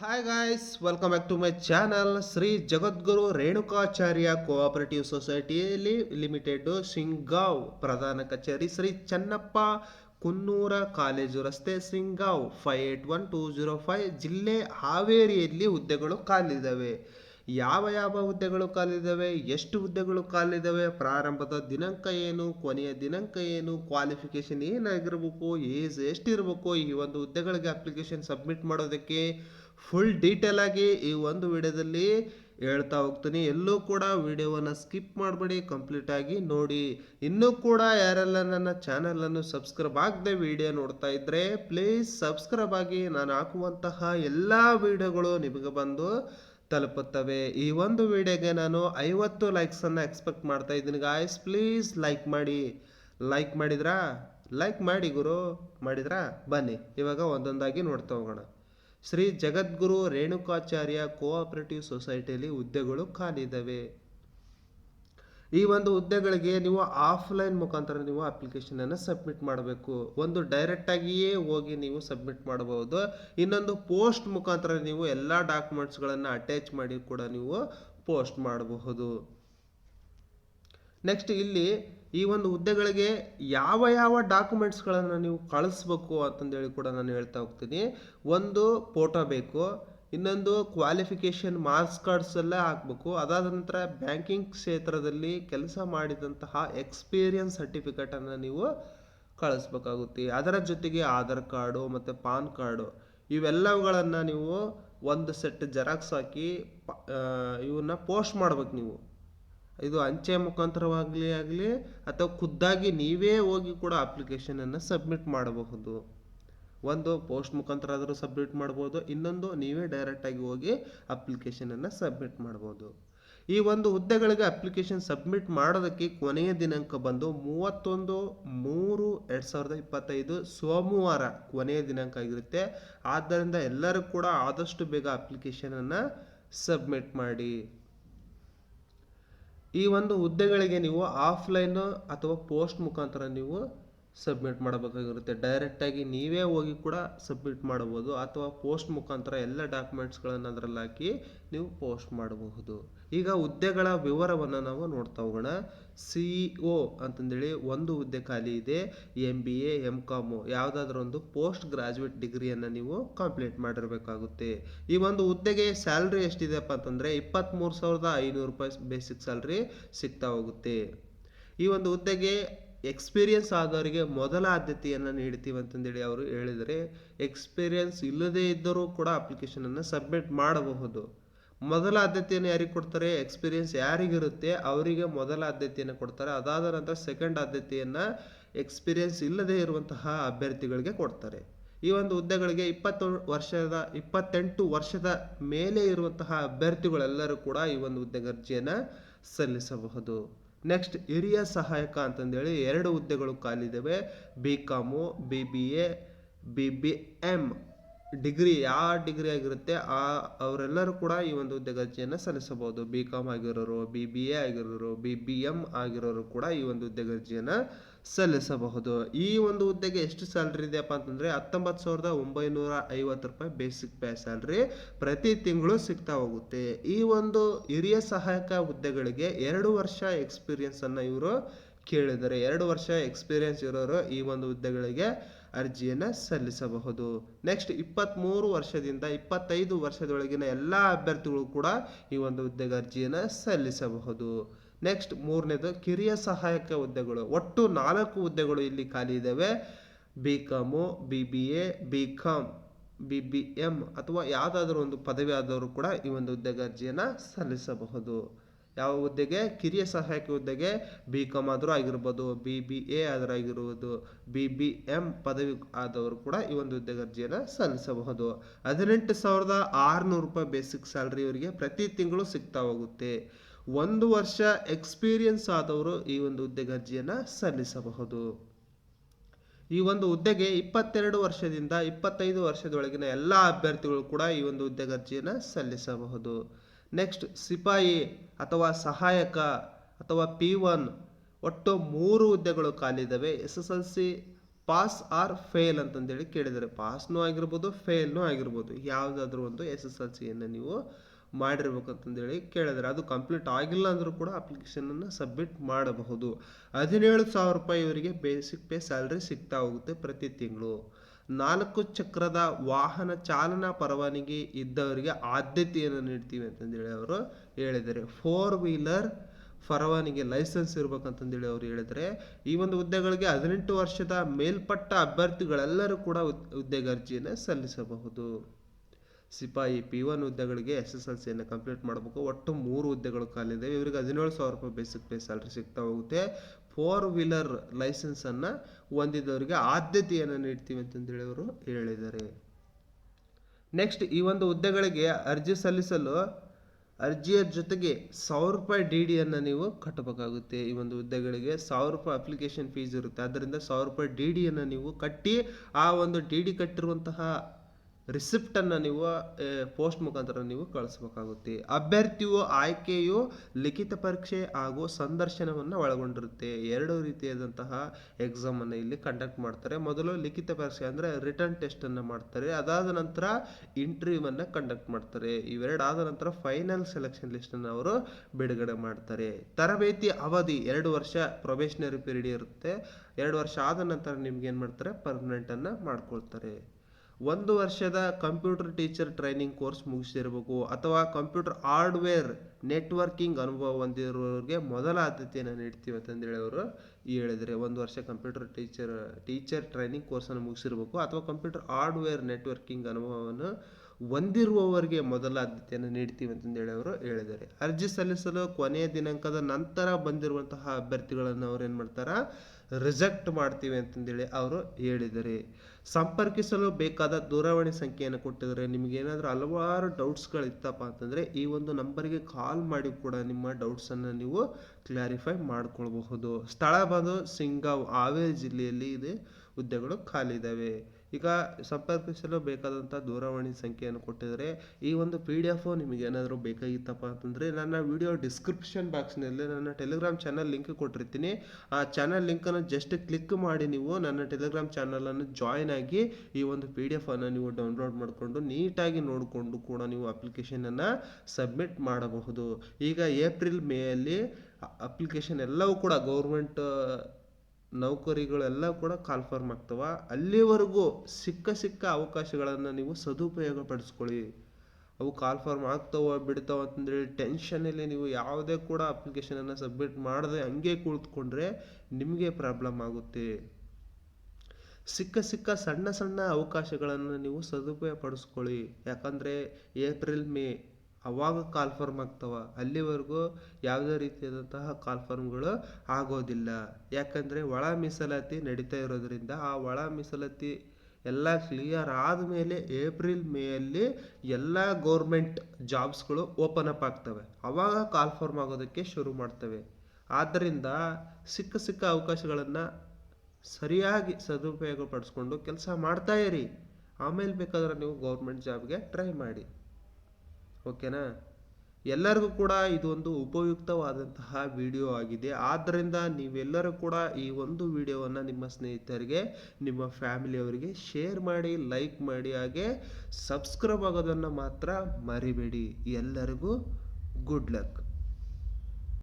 Hi guys welcome back to my channel Shri Jagadguru Renukacharya cooperative ಸೊಸೈಟಿಯಲ್ಲಿ limited ಸಿಂಗಾವ್ ಪ್ರಧಾನ ಕಚೇರಿ Shri Channappa Kunnur college ರಸ್ತೆ ಸಿಂಗಾವ್ five eight one two zero five ಜಿಲ್ಲೆ ಹಾವೇರಿಯಲ್ಲಿ ಹುದ್ದೆಗಳು ಕಾಲಿದ್ದಾವೆ ಯಾವ ಯಾವ ಹುದ್ದೆಗಳು ಕಾಲಿದ್ದಾವೆ ಎಷ್ಟು ಹುದ್ದೆಗಳು ಖಾಲಿದ್ದಾವೆ? ಪ್ರಾರಂಭದ ದಿನಾಂಕ ಏನು? ಕೊನೆಯ ದಿನಾಂಕ ಏನು? ಕ್ವಾಲಿಫಿಕೇಶನ್ ಏನಾಗಿರ್ಬೇಕು? ಏಜ್ ಎಷ್ಟಿರಬೇಕು? ಈ ಒಂದು ಹುದ್ದೆಗಳಿಗೆ ಅಪ್ಲಿಕೇಶನ್ ಸಬ್ಮಿಟ್ ಮಾಡೋದಕ್ಕೆ ಫುಲ್ ಡೀಟೇಲ್ ಆಗಿ ಈ ಒಂದು ವಿಡಿಯೋದಲ್ಲಿ ಹೇಳ್ತಾ ಹೋಗ್ತೀನಿ. ಎಲ್ಲೂ ಕೂಡ ವಿಡಿಯೋವನ್ನು ಸ್ಕಿಪ್ ಮಾಡಬೇಡಿ ಕಂಪ್ಲೀಟ್ ಆಗಿ ನೋಡಿ. ಇನ್ನೂ ಕೂಡ ಯಾರೆಲ್ಲ ನನ್ನ ಚಾನಲನ್ನು ಸಬ್ಸ್ಕ್ರೈಬ್ ಆಗದೆ ವಿಡಿಯೋ ನೋಡ್ತಾ ಇದ್ದರೆ ಪ್ಲೀಸ್ ಸಬ್ಸ್ಕ್ರೈಬ್ ಆಗಿ ನಾನು ಹಾಕುವಂತಹ ಎಲ್ಲ ವಿಡಿಯೋಗಳು ನಿಮಗೆ ಬಂದು ತಲುಪುತ್ತವೆ. ಈ ಒಂದು ವಿಡಿಯೋಗೆ ನಾನು ಐವತ್ತು ಲೈಕ್ಸನ್ನು ಎಕ್ಸ್ಪೆಕ್ಟ್ ಮಾಡ್ತಾ ಇದ್ದೀನಿ ಗಾಯ್ಸ್ ಪ್ಲೀಸ್ ಲೈಕ್ ಮಾಡಿ. ಲೈಕ್ ಮಾಡಿದ್ರಾ? ಲೈಕ್ ಮಾಡಿ ಗುರು. ಮಾಡಿದ್ರಾ? ಬನ್ನಿ. ಇವಾಗ ಒಂದೊಂದಾಗಿ ನೋಡ್ತಾ ಹೋಗೋಣ. ಶ್ರೀ ಜಗದ್ಗುರು ರೇಣುಕಾಚಾರ್ಯ ಕೋಆಪರೇಟಿವ್ ಸೊಸೈಟಿಯಲ್ಲಿ ಹುದ್ದೆಗಳು ಖಾಲಿ ಇದ್ದಾವೆ ಈ ಒಂದು ಹುದ್ದೆಗಳಿಗೆ ನೀವು ಆಫ್ಲೈನ್ ಮುಖಾಂತರ ನೀವು ಅಪ್ಲಿಕೇಶನ್ ಅನ್ನು ಸಬ್ಮಿಟ್ ಮಾಡಬೇಕು. ಒಂದು ಡೈರೆಕ್ಟ್ ಆಗಿಯೇ ಹೋಗಿ ನೀವು ಸಬ್ಮಿಟ್ ಮಾಡಬಹುದು. ಇನ್ನೊಂದು ಪೋಸ್ಟ್ ಮುಖಾಂತರ ನೀವು ಎಲ್ಲ ಡಾಕ್ಯುಮೆಂಟ್ಸ್ಗಳನ್ನು ಅಟ್ಯಾಚ್ ಮಾಡಿ ಕೂಡ ನೀವು ಪೋಸ್ಟ್ ಮಾಡಬಹುದು. ನೆಕ್ಸ್ಟ್ ಇಲ್ಲಿ ಈ ಒಂದು ಹುದ್ದೆಗಳಿಗೆ ಯಾವ ಯಾವ ಡಾಕ್ಯುಮೆಂಟ್ಸ್ಗಳನ್ನು ನೀವು ಕಳಿಸ್ಬೇಕು ಅಂತಂದೇಳಿ ಕೂಡ ನಾನು ಹೇಳ್ತಾ ಹೋಗ್ತೀನಿ. ಒಂದು ಫೋಟೋ ಬೇಕು, ಇನ್ನೊಂದು ಕ್ವಾಲಿಫಿಕೇಷನ್ ಮಾರ್ಕ್ಸ್ ಕಾರ್ಡ್ಸ್ ಎಲ್ಲ ಹಾಕಬೇಕು, ಅದಾದ ನಂತರ ಬ್ಯಾಂಕಿಂಗ್ ಕ್ಷೇತ್ರದಲ್ಲಿ ಕೆಲಸ ಮಾಡಿದಂತಹ ಎಕ್ಸ್ಪೀರಿಯನ್ಸ್ ಸರ್ಟಿಫಿಕೇಟನ್ನು ನೀವು ಕಳಿಸ್ಬೇಕಾಗುತ್ತೆ. ಅದರ ಜೊತೆಗೆ ಆಧಾರ್ ಕಾರ್ಡು ಮತ್ತು ಪಾನ್ ಕಾರ್ಡು, ಇವೆಲ್ಲವುಗಳನ್ನು ನೀವು ಒಂದು ಸೆಟ್ ಜೆರಾಕ್ಸ್ ಹಾಕಿ ಇವನ್ನ ಪೋಸ್ಟ್ ಮಾಡ್ಬೇಕು ನೀವು. ಇದು ಅಂಚೆ ಮುಖಾಂತರವಾಗಲಿ ಆಗಲಿ ಅಥವಾ ಖುದ್ದಾಗಿ ನೀವೇ ಹೋಗಿ ಕೂಡ ಅಪ್ಲಿಕೇಶನನ್ನು ಸಬ್ಮಿಟ್ ಮಾಡಬಹುದು. ಒಂದು ಪೋಸ್ಟ್ ಮುಖಾಂತರ ಆದರೂ ಸಬ್ಮಿಟ್ ಮಾಡ್ಬೋದು, ಇನ್ನೊಂದು ನೀವೇ ಡೈರೆಕ್ಟಾಗಿ ಹೋಗಿ ಅಪ್ಲಿಕೇಶನನ್ನು ಸಬ್ಮಿಟ್ ಮಾಡ್ಬೋದು. ಈ ಒಂದು ಹುದ್ದೆಗಳಿಗೆ ಅಪ್ಲಿಕೇಶನ್ ಸಬ್ಮಿಟ್ ಮಾಡೋದಕ್ಕೆ ಕೊನೆಯ ದಿನಾಂಕ ಬಂದು ಮೂವತ್ತೊಂದು ಮೂರು ಎರಡು ಸಾವಿರದ ಇಪ್ಪತ್ತೈದು ಸೋಮವಾರ ಕೊನೆಯ ದಿನಾಂಕ ಆಗಿರುತ್ತೆ. ಆದ್ದರಿಂದ ಎಲ್ಲರೂ ಕೂಡ ಆದಷ್ಟು ಬೇಗ ಅಪ್ಲಿಕೇಶನನ್ನು ಸಬ್ಮಿಟ್ ಮಾಡಿ. ಈ ಒಂದು ಹುದ್ದೆಗಳಿಗೆ ನೀವು ಆಫ್ಲೈನ್ ಅಥವಾ ಪೋಸ್ಟ್ ಮುಖಾಂತರ ನೀವು ಸಬ್ಮಿಟ್ ಮಾಡಬೇಕಾಗಿರುತ್ತೆ. ಡೈರೆಕ್ಟಾಗಿ ನೀವೇ ಹೋಗಿ ಕೂಡ ಸಬ್ಮಿಟ್ ಮಾಡಬಹುದು ಅಥವಾ ಪೋಸ್ಟ್ ಮುಖಾಂತರ ಎಲ್ಲ ಡಾಕ್ಯುಮೆಂಟ್ಸ್ಗಳನ್ನು ಅದರಲ್ಲಿ ಹಾಕಿ ನೀವು ಪೋಸ್ಟ್ ಮಾಡಬಹುದು. ಈಗ ಹುದ್ದೆಗಳ ವಿವರವನ್ನು ನಾವು ನೋಡ್ತಾ ಹೋಗೋಣ. ಸಿ ಒ ಅಂತಂದೇಳಿ ಒಂದು ಹುದ್ದೆ ಖಾಲಿ ಇದೆ. M B A M com ಯಾವುದಾದ್ರೂ ಒಂದು ಪೋಸ್ಟ್ ಗ್ರಾಜುಯೇಟ್ ಡಿಗ್ರಿಯನ್ನು ನೀವು ಕಂಪ್ಲೀಟ್ ಮಾಡಿರಬೇಕಾಗುತ್ತೆ. ಈ ಒಂದು ಹುದ್ದೆಗೆ ಸ್ಯಾಲ್ರಿ ಎಷ್ಟಿದೆಪ್ಪ ಅಂತಂದರೆ ಇಪ್ಪತ್ತ್ಮೂರು ಸಾವಿರದ ಐನೂರು ರೂಪಾಯಿ ಬೇಸಿಕ್ ಸ್ಯಾಲ್ರಿ ಸಿಗ್ತಾ ಹೋಗುತ್ತೆ. ಈ ಒಂದು ಹುದ್ದೆಗೆ ಎಕ್ಸ್ಪೀರಿಯನ್ಸ್ ಆದವರಿಗೆ ಮೊದಲ ಆದ್ಯತೆಯನ್ನು ನೀಡ್ತೀವಿ ಅಂತಂದೇಳಿ ಅವರು ಹೇಳಿದರೆ ಎಕ್ಸ್ಪೀರಿಯನ್ಸ್ ಇಲ್ಲದೇ ಇದ್ದರೂ ಕೂಡ ಅಪ್ಲಿಕೇಶನನ್ನು ಸಬ್ಮಿಟ್ ಮಾಡಬಹುದು. ಮೊದಲ ಆದ್ಯತೆಯನ್ನು ಯಾರಿಗೆ ಕೊಡ್ತಾರೆ? ಎಕ್ಸ್ಪೀರಿಯನ್ಸ್ ಯಾರಿಗಿರುತ್ತೆ? ಅವರಿಗೆ ಮೊದಲ ಆದ್ಯತೆಯನ್ನು ಕೊಡ್ತಾರೆ. ಅದಾದ ನಂತರ ಸೆಕೆಂಡ್ ಆದ್ಯತೆಯನ್ನು ಎಕ್ಸ್ಪೀರಿಯನ್ಸ್ ಇಲ್ಲದೇ ಇರುವಂತಹ ಅಭ್ಯರ್ಥಿಗಳಿಗೆ ಕೊಡ್ತಾರೆ. ಈ ಒಂದು ಹುದ್ದೆಗಳಿಗೆ ಇಪ್ಪತ್ತು ವರ್ಷದ, ಇಪ್ಪತ್ತೆಂಟು ವರ್ಷದ ಮೇಲೆ ಇರುವಂತಹ ಅಭ್ಯರ್ಥಿಗಳೆಲ್ಲರೂ ಕೂಡ ಈ ಒಂದು ಹುದ್ದೆಗೆ ಅರ್ಜಿಯನ್ನು ಸಲ್ಲಿಸಬಹುದು. ನೆಕ್ಸ್ಟ್ ಹಿರಿಯ ಸಹಾಯಕ ಅಂತಂದೇಳಿ ಎರಡು ಹುದ್ದೆಗಳು ಖಾಲಿದ್ದಾವೆ B com B B A B B M degree ಯಾವ ಡಿಗ್ರಿ ಆಗಿರುತ್ತೆ, ಆ, ಅವರೆಲ್ಲರೂ ಕೂಡ ಈ ಒಂದು ಹುದ್ದೆಗೆ ಅರ್ಜಿಯನ್ನು ಸಲ್ಲಿಸಬಹುದು. ಬಿ ಕಾಮ್ ಆಗಿರೋರು ಬಿ ಬಿ ಎ ಆಗಿರೋರು ಬಿ ಬಿ ಎಂ ಆಗಿರೋರು ಕೂಡ ಈ ಒಂದು ಹುದ್ದೆಗೆ ಅರ್ಜಿಯನ್ನು ಸಲ್ಲಿಸಬಹುದು. ಈ ಒಂದು ಹುದ್ದೆಗೆ ಎಷ್ಟು ಸ್ಯಾಲ್ರಿ ಇದೆಯಪ್ಪ ಅಂತಂದರೆ, ಹತ್ತೊಂಬತ್ತು ಸಾವಿರದ ಒಂಬೈನೂರ ಐವತ್ತು ರೂಪಾಯಿ ಬೇಸಿಕ್ ಪೇ ಸ್ಯಾಲ್ರಿ ಪ್ರತಿ ತಿಂಗಳು ಸಿಗ್ತಾ ಹೋಗುತ್ತೆ. ಈ ಒಂದು ಹಿರಿಯ ಸಹಾಯಕ ಹುದ್ದೆಗಳಿಗೆ ಎರಡು ವರ್ಷ ಎಕ್ಸ್ಪೀರಿಯನ್ಸನ್ನು ಇವರು ಕೇಳಿದ್ದಾರೆ ಎರಡು ವರ್ಷ ಎಕ್ಸ್ಪೀರಿಯನ್ಸ್ ಇರೋರು ಈ ಒಂದು ಹುದ್ದೆಗಳಿಗೆ ಅರ್ಜಿಯನ್ನು ಸಲ್ಲಿಸಬಹುದು. ನೆಕ್ಸ್ಟ್ ಇಪ್ಪತ್ತ್ಮೂರು ವರ್ಷದಿಂದ ಇಪ್ಪತ್ತೈದು ವರ್ಷದೊಳಗಿನ ಎಲ್ಲ ಅಭ್ಯರ್ಥಿಗಳು ಕೂಡ ಈ ಒಂದು ಹುದ್ದೆಗೆ ಅರ್ಜಿಯನ್ನು ಸಲ್ಲಿಸಬಹುದು. ನೆಕ್ಸ್ಟ್ ಮೂರನೇದು ಕಿರಿಯ ಸಹಾಯಕ ಹುದ್ದೆಗಳು. ಒಟ್ಟು ನಾಲ್ಕು ಹುದ್ದೆಗಳು ಇಲ್ಲಿ ಖಾಲಿ ಇದ್ದಾವೆ B com B B A B com B B M ಅಥವಾ ಯಾವುದಾದ್ರೂ ಒಂದು ಪದವಿ ಆದವರು ಕೂಡ ಈ ಒಂದು ಹುದ್ದೆಗೆ ಅರ್ಜಿಯನ್ನು ಸಲ್ಲಿಸಬಹುದು. ಯಾವ ಹುದ್ದೆಗೆ? ಕಿರಿಯ ಸಹಾಯಕ ಹುದ್ದೆಗೆ ಬಿ ಕಾಮ್ ಆದರೂ ಆಗಿರ್ಬೋದು ಬಿ ಬಿ ಎ ಆದರೂ ಆಗಿರ್ಬೋದು ಬಿ ಬಿ ಎಂ ಪದವಿ ಆದವರು ಕೂಡ ಈ ಒಂದು ಹುದ್ದೆಗೆ ಅರ್ಜಿಯನ್ನು ಸಲ್ಲಿಸಬಹುದು. ಹದಿನೆಂಟು ಸಾವಿರದ ಆರುನೂರು ರೂಪಾಯಿ ಬೇಸಿಕ್ ಸ್ಯಾಲ್ರಿ ಇವರಿಗೆ ಪ್ರತಿ ತಿಂಗಳು ಸಿಗ್ತಾ ಹೋಗುತ್ತೆ. ಒಂದು ವರ್ಷ ಎಕ್ಸ್ಪೀರಿಯನ್ಸ್ ಆದವರು ಈ ಒಂದು ಹುದ್ದೆಗೆ ಅರ್ಜಿಯನ್ನು ಸಲ್ಲಿಸಬಹುದು. ಈ ಒಂದು ಹುದ್ದೆಗೆ ಇಪ್ಪತ್ತೆರಡು ವರ್ಷದಿಂದ ಇಪ್ಪತ್ತೈದು ವರ್ಷದೊಳಗಿನ ಎಲ್ಲ ಅಭ್ಯರ್ಥಿಗಳು ಕೂಡ ಈ ಒಂದು ಹುದ್ದೆಗೆ ಅರ್ಜಿಯನ್ನು ಸಲ್ಲಿಸಬಹುದು. ನೆಕ್ಸ್ಟ್ ಸಿಪಾಯಿ ಅಥವಾ ಸಹಾಯಕ ಅಥವಾ ಪಿ ಒನ್ ಒಟ್ಟು ಮೂರು ಹುದ್ದೆಗಳು ಖಾಲಿ ಇದ್ದಾವೆ S S L C pass or fail ಅಂತಂದೇಳಿ ಕೇಳಿದ್ದಾರೆ. ಪಾಸ್ನೂ ಆಗಿರ್ಬೋದು ಫೇಲ್ನೂ ಆಗಿರ್ಬೋದು. ಯಾವುದಾದ್ರೂ ಒಂದು ಎಸ್ ಎಸ್ ಎಲ್ ಸಿಯನ್ನು ನೀವು ಮಾಡಿರ್ಬೇಕಂತಂದೇಳಿ ಕೇಳಿದರೆ ಅದು ಕಂಪ್ಲೀಟ್ ಆಗಿಲ್ಲ ಅಂದರೂ ಕೂಡ ಅಪ್ಲಿಕೇಶನನ್ನು ಸಬ್ಮಿಟ್ ಮಾಡಬಹುದು. ಹದಿನೇಳು ಸಾವಿರ ರೂಪಾಯಿ ಇವರಿಗೆ ಬೇಸಿಕ್ ಪೇ ಸ್ಯಾಲ್ರಿ ಸಿಗ್ತಾ ಹೋಗುತ್ತೆ ಪ್ರತಿ ತಿಂಗಳು. ನಾಲ್ಕು ಚಕ್ರದ ವಾಹನ ಚಾಲನಾ ಪರವಾನಗಿ ಇದ್ದವರಿಗೆ ಆದ್ಯತೆಯನ್ನು ನೀಡ್ತೀವಿ ಅಂತಂದೇಳಿ ಅವರು ಹೇಳಿದ್ದಾರೆ. ಫೋರ್ ವೀಲರ್ ಪರವಾನಿಗೆ ಲೈಸೆನ್ಸ್ ಇರಬೇಕಂತಂದೇಳಿ ಅವರು ಹೇಳಿದರೆ ಈ ಒಂದು ಹುದ್ದೆಗಳಿಗೆ ಹದಿನೆಂಟು ವರ್ಷದ ಮೇಲ್ಪಟ್ಟ ಅಭ್ಯರ್ಥಿಗಳೆಲ್ಲರೂ ಕೂಡ ಹುದ್- ಹುದ್ದೆಗೆ ಅರ್ಜಿಯನ್ನು ಸಲ್ಲಿಸಬಹುದು. ಸಿಪಾಯಿ ಪಿ ಒನ್ ಹುದ್ದೆಗಳಿಗೆ ಎಸ್ ಎಸ್ ಎಲ್ ಸಿಯನ್ನು ಕಂಪ್ಲೀಟ್ ಮಾಡಬೇಕು. ಒಟ್ಟು ಮೂರು ಹುದ್ದೆಗಳು ಖಾಲಿದೆ ಇವರಿಗೆ ಹದಿನೇಳು ಸಾವಿರ ರೂಪಾಯಿ ಬೇಸಿಕ್ ಪೇ ಸ್ಯಾಲ್ರಿ ಸಿಗ್ತಾ ಹೋಗುತ್ತೆ. ಫೋರ್ ವೀಲರ್ ಲೈಸೆನ್ಸನ್ನು ಹೊಂದಿದವರಿಗೆ ಆದ್ಯತೆಯನ್ನು ನೀಡ್ತೀವಿ ಅಂತಂದೇಳಿ ಅವರು ಹೇಳಿದ್ದಾರೆ. ನೆಕ್ಸ್ಟ್ ಈ ಒಂದು ಹುದ್ದೆಗಳಿಗೆ ಅರ್ಜಿ ಸಲ್ಲಿಸಲು ಅರ್ಜಿಯ ಜೊತೆಗೆ ಸಾವಿರ ರೂಪಾಯಿ ಡಿ ಡಿಯನ್ನು ನೀವು ಕಟ್ಟಬೇಕಾಗುತ್ತೆ ಈ ಒಂದು ಹುದ್ದೆಗಳಿಗೆ. ಸಾವಿರ ರೂಪಾಯಿ ಅಪ್ಲಿಕೇಶನ್ ಫೀಸ್ ಇರುತ್ತೆ. ಆದ್ದರಿಂದ ಸಾವಿರ ರೂಪಾಯಿ ಡಿ ಡಿಯನ್ನು ನೀವು ಕಟ್ಟಿ ಆ ಒಂದು ಡಿ ಡಿ ಕಟ್ಟಿರುವಂತಹ ರಿಸಿಪ್ಟನ್ನು ನೀವು ಪೋಸ್ಟ್ ಮುಖಾಂತರ ನೀವು ಕಳಿಸ್ಬೇಕಾಗುತ್ತೆ. ಅಭ್ಯರ್ಥಿಯು ಆಯ್ಕೆಯು ಲಿಖಿತ ಪರೀಕ್ಷೆ ಹಾಗೂ ಸಂದರ್ಶನವನ್ನು ಒಳಗೊಂಡಿರುತ್ತೆ. ಎರಡು ರೀತಿಯಾದಂತಹ ಎಕ್ಸಾಮನ್ನು ಇಲ್ಲಿ ಕಂಡಕ್ಟ್ ಮಾಡ್ತಾರೆ. ಮೊದಲು ಲಿಖಿತ ಪರೀಕ್ಷೆ ಅಂದರೆ ರಿಟರ್ನ್ ಟೆಸ್ಟನ್ನು ಮಾಡ್ತಾರೆ. ಅದಾದ ನಂತರ ಇಂಟರ್ವ್ಯೂವನ್ನು ಕಂಡಕ್ಟ್ ಮಾಡ್ತಾರೆ. ಇವೆರಡಾದ ನಂತರ ಫೈನಲ್ ಸೆಲೆಕ್ಷನ್ ಲಿಸ್ಟನ್ನು ಅವರು ಬಿಡುಗಡೆ ಮಾಡ್ತಾರೆ. ತರಬೇತಿ ಅವಧಿ ಎರಡು ವರ್ಷ ಪ್ರೊಬೇಷನರಿ ಪೀರಿಯಡ್ ಇರುತ್ತೆ. ಎರಡು ವರ್ಷ ಆದ ನಂತರ ನಿಮ್ಗೆ ಏನು ಮಾಡ್ತಾರೆ? ಪರ್ಮನೆಂಟನ್ನು ಮಾಡ್ಕೊಳ್ತಾರೆ. ಒಂದು ವರ್ಷದ ಕಂಪ್ಯೂಟರ್ ಟೀಚರ್ ಟ್ರೈನಿಂಗ್ ಕೋರ್ಸ್ ಮುಗಿಸಿರಬೇಕು ಅಥವಾ ಕಂಪ್ಯೂಟರ್ ಹಾರ್ಡ್ವೇರ್ ನೆಟ್ವರ್ಕಿಂಗ್ ಅನುಭವ ಹೊಂದಿರೋರಿಗೆ ಮೊದಲ ಆದ್ಯತೆಯನ್ನು ನೀಡ್ತೀವಿ ಅಂತಂದೇಳಿ ಅವರು ಹೇಳಿದರೆ ಒಂದು ವರ್ಷ ಕಂಪ್ಯೂಟರ್ ಟೀಚರ್ ಟೀಚರ್ ಟ್ರೈನಿಂಗ್ ಕೋರ್ಸನ್ನು ಮುಗಿಸಿರಬೇಕು ಅಥವಾ ಕಂಪ್ಯೂಟರ್ ಹಾರ್ಡ್ವೇರ್ ನೆಟ್ವರ್ಕಿಂಗ್ ಅನುಭವವನ್ನು ಹೊಂದಿರುವವರಿಗೆ ಮೊದಲ ಆದ್ಯತೆಯನ್ನು ನೀಡ್ತೀವಿ ಅಂತಂದೇಳಿ ಅವರು ಹೇಳಿದ್ದಾರೆ. ಅರ್ಜಿ ಸಲ್ಲಿಸಲು ಕೊನೆಯ ದಿನಾಂಕದ ನಂತರ ಬಂದಿರುವಂತಹ ಅಭ್ಯರ್ಥಿಗಳನ್ನು ಅವ್ರು ಏನು ಮಾಡ್ತಾರೆ? ರಿಜೆಕ್ಟ್ ಮಾಡ್ತೀವಿ ಅಂತಂದೇಳಿ ಅವರು ಹೇಳಿದ್ದಾರೆ ಸಂಪರ್ಕಿಸಲು ಬೇಕಾದ ದೂರವಾಣಿ ಸಂಖ್ಯೆಯನ್ನು ಕೊಟ್ಟಿದ್ದಾರೆ ನಿಮಗೇನಾದರೂ ಹಲವಾರು ಡೌಟ್ಸ್ಗಳಿತ್ತಪ್ಪ ಅಂತಂದರೆ ಈ ಒಂದು ನಂಬರಿಗೆ ಕಾಲ್ ಮಾಡಿ ಕೂಡ ನಿಮ್ಮ ಡೌಟ್ಸನ್ನು ನೀವು ಕ್ಲಾರಿಫೈ ಮಾಡ್ಕೊಳ್ಬಹುದು. ಸ್ಥಳ ಬಂದು ಸಿಂಗಾವ್, ಹಾವೇರಿ ಜಿಲ್ಲೆಯಲ್ಲಿ ಇದೆ. ಹುದ್ದೆಗಳು ಖಾಲಿ ಇದ್ದಾವೆ ಈಗ ಸಂಪರ್ಕಿಸಲು ಬೇಕಾದಂಥ ದೂರವಾಣಿ ಸಂಖ್ಯೆಯನ್ನು ಕೊಟ್ಟಿದ್ದಾರೆ ಈ ಒಂದು ಪಿ ಡಿ ಎಫು ನಿಮಗೆ ಏನಾದರೂ ಬೇಕಾಗಿತ್ತಪ್ಪ ಅಂತಂದರೆ ನನ್ನ ವಿಡಿಯೋ ಡಿಸ್ಕ್ರಿಪ್ಷನ್ ಬಾಕ್ಸ್ನಲ್ಲಿ ನನ್ನ ಟೆಲಿಗ್ರಾಮ್ ಚಾನಲ್ ಲಿಂಕ್ ಕೊಟ್ಟಿರ್ತೀನಿ. ಆ ಚಾನಲ್ ಲಿಂಕನ್ನು ಜಸ್ಟ್ ಕ್ಲಿಕ್ ಮಾಡಿ ನೀವು ನನ್ನ ಟೆಲಿಗ್ರಾಮ್ ಚಾನಲನ್ನು ಜಾಯ್ನ್ ಆಗಿ ಈ ಒಂದು ಪಿ ಡಿ ಎಫನ್ನು ನೀವು ಡೌನ್ಲೋಡ್ ಮಾಡಿಕೊಂಡು ನೀಟಾಗಿ ನೋಡಿಕೊಂಡು ಕೂಡ ನೀವು ಅಪ್ಲಿಕೇಶನನ್ನು ಸಬ್ಮಿಟ್ ಮಾಡಬಹುದು. ಈಗ ಏಪ್ರಿಲ್ ಮೇಯಲ್ಲಿ ಅಪ್ಲಿಕೇಶನ್ ಎಲ್ಲವೂ ಕೂಡ ಗೌರ್ಮೆಂಟ್ ನೌಕರಿಗಳೆಲ್ಲ ಕೂಡ ಕಾಲ್ಫರ್ಮ್ ಆಗ್ತವ ಅಲ್ಲಿವರೆಗೂ ಸಿಕ್ಕ ಸಿಕ್ಕ ಅವಕಾಶಗಳನ್ನು ನೀವು ಸದುಪಯೋಗ ಪಡಿಸ್ಕೊಳ್ಳಿ ಅವು ಕಾಲ್ಫಾರ್ಮ್ ಆಗ್ತಾವ ಬಿಡ್ತಾವ ಅಂತಂದೇಳಿ ಟೆನ್ಷನಲ್ಲಿ ನೀವು ಯಾವುದೇ ಕೂಡ ಅಪ್ಲಿಕೇಶನನ್ನು ಸಬ್ಮಿಟ್ ಮಾಡದೆ ಹಂಗೆ ಕುಳಿತುಕೊಂಡ್ರೆ ನಿಮಗೆ ಪ್ರಾಬ್ಲಮ್ ಆಗುತ್ತೆ. ಸಿಕ್ಕ ಸಿಕ್ಕ ಸಣ್ಣ ಸಣ್ಣ ಅವಕಾಶಗಳನ್ನು ನೀವು ಸದುಪಯೋಗ ಪಡಿಸ್ಕೊಳ್ಳಿ ಯಾಕಂದರೆ ಏಪ್ರಿಲ್ ಮೇ ಅವಾಗ ಕಾಲ್ ಫಾರ್ಮ್ ಆಗ್ತವೆ. ಅಲ್ಲಿವರೆಗೂ ಯಾವುದೇ ರೀತಿಯಾದಂತಹ ಕಾಲ್ಫರ್ಮ್ಗಳು ಆಗೋದಿಲ್ಲ. ಯಾಕಂದರೆ ಒಳ ಮೀಸಲಾತಿ ನಡೀತಾ ಇರೋದರಿಂದ ಆ ಒಳ ಮೀಸಲಾತಿ ಎಲ್ಲ ಕ್ಲಿಯರ್ ಆದಮೇಲೆ ಏಪ್ರಿಲ್ ಮೇಯಲ್ಲಿ ಎಲ್ಲ ಗೌರ್ಮೆಂಟ್ ಜಾಬ್ಸ್ಗಳು ಓಪನ್ ಅಪ್ ಆಗ್ತವೆ. ಅವಾಗ ಕಾಲ್ಫರ್ಮ್ ಆಗೋದಕ್ಕೆ ಶುರು ಮಾಡ್ತವೆ. ಆದ್ದರಿಂದ ಸಿಕ್ಕ ಸಿಕ್ಕ ಅವಕಾಶಗಳನ್ನು ಸರಿಯಾಗಿ ಸದುಪಯೋಗ ಪಡಿಸ್ಕೊಂಡು ಕೆಲಸ ಮಾಡ್ತಾ ಇರಿ. ಆಮೇಲೆ ಬೇಕಾದ್ರೆ ನೀವು ಗೌರ್ಮೆಂಟ್ ಜಾಬ್ಗೆ ಟ್ರೈ ಮಾಡಿ. ಓಕೆನಾ? ಎಲ್ಲರಿಗೂ ಕೂಡ ಇದೊಂದು ಉಪಯುಕ್ತವಾದಂತಹ ವಿಡಿಯೋ ಆಗಿದೆ. ಆದ್ದರಿಂದ ನೀವೆಲ್ಲರೂ ಕೂಡ ಈ ಒಂದು ವಿಡಿಯೋವನ್ನು ನಿಮ್ಮ ಸ್ನೇಹಿತರಿಗೆ, ನಿಮ್ಮ ಫ್ಯಾಮಿಲಿಯವರಿಗೆ ಶೇರ್ ಮಾಡಿ, ಲೈಕ್ ಮಾಡಿ, ಹಾಗೆ ಸಬ್ಸ್ಕ್ರೈಬ್ ಆಗೋದನ್ನು ಮಾತ್ರ ಮರಿಬೇಡಿ. ಎಲ್ಲರಿಗೂ ಗುಡ್ ಲಕ್.